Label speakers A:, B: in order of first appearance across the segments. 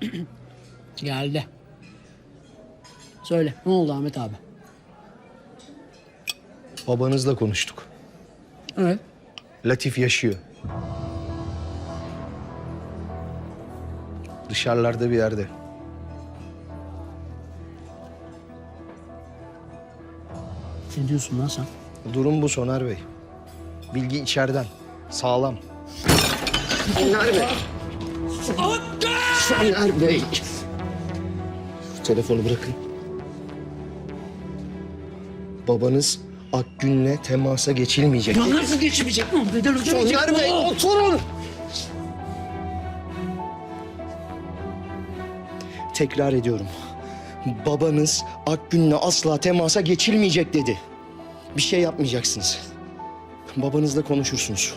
A: Geldi. Söyle ne oldu Ahmet abi?
B: Babanızla konuştuk.
A: Evet.
B: Latif yaşıyor. Dışarılarda bir yerde.
A: Ne diyorsun lan sen?
B: Durum bu Soner Bey. Bilgi içeriden. Sağlam. Soner Bey. Soner Bey. Şu telefonu bırakın. Babanız Akgün'le temasa geçilmeyecek.
A: Ya nasıl geçmeyecek mi? Bedel ödemeyecek
B: Soner Bey oturun. Tekrar ediyorum. Babanız Akgün'le asla temasa geçilmeyecek dedi. Bir şey yapmayacaksınız. Babanızla konuşursunuz.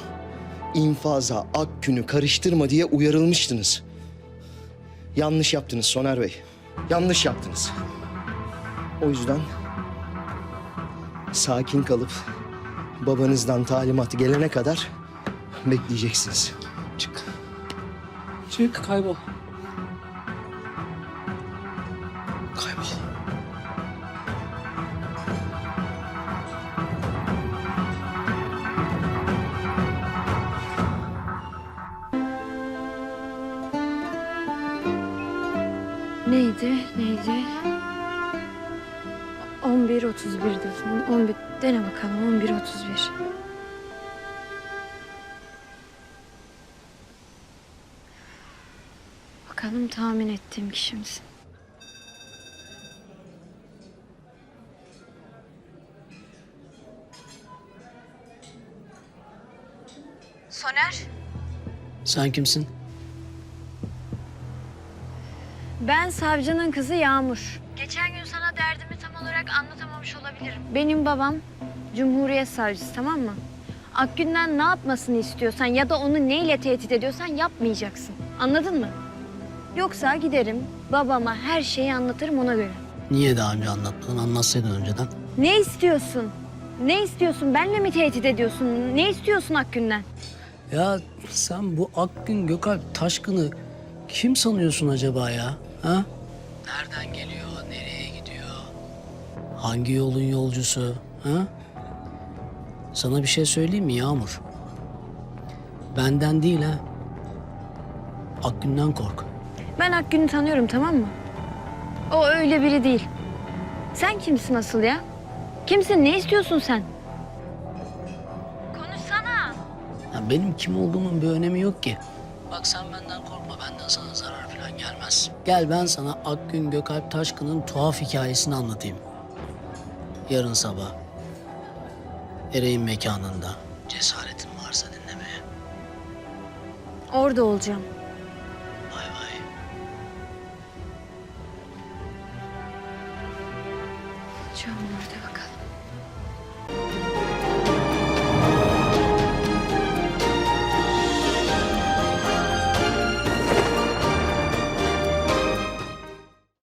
B: İnfaza Akgün'ü karıştırma diye uyarılmıştınız. Yanlış yaptınız Soner Bey. Yanlış yaptınız. O yüzden sakin kalıp babanızdan talimat gelene kadar bekleyeceksiniz. Çık.
A: Çık kaybol.
B: Kaybol.
C: Neydi? Neydi? 11.31'di. 11 dene bakalım 11.31. Bakalım tahmin ettiğim kişi misin? Soner.
A: Sen kimsin?
C: Ben savcının kızı Yağmur. Geçen gün sana derdimi tam olarak anlatamamış olabilirim. Benim babam Cumhuriyet Savcısı tamam mı? Akgün'den ne yapmasını istiyorsan ya da onu neyle tehdit ediyorsan yapmayacaksın. Anladın mı? Yoksa giderim babama her şeyi anlatırım ona göre.
A: Niye daha önce anlatmadın? Anlatsaydın önceden.
C: Ne istiyorsun? Ne istiyorsun? Benle mi tehdit ediyorsun? Ne istiyorsun Akgün'den?
A: Ya sen bu Akgün Gökalp Taşkın'ı kim sanıyorsun acaba ya? Ha? Nereden geliyor? Nereye gidiyor? Hangi yolun yolcusu? Ha? Sana bir şey söyleyeyim mi Yağmur? Benden değil ha. Akgün'den kork.
C: Ben Akgün'ü tanıyorum tamam mı? O öyle biri değil. Sen kimsin asıl ya? Kimsin? Ne istiyorsun sen? Konuşsana.
A: Ya benim kim olduğumun bir önemi yok ki. Bak sen benden korkma. Benden sana zarar falan gelmez. Gel ben sana Akgün Gökalp Taşkın'ın tuhaf hikayesini anlatayım. Yarın sabah. Ereğin mekanında. Cesaretin varsa dinlemeye.
C: Orada olacağım.
A: Bay bay.
C: Canım orada.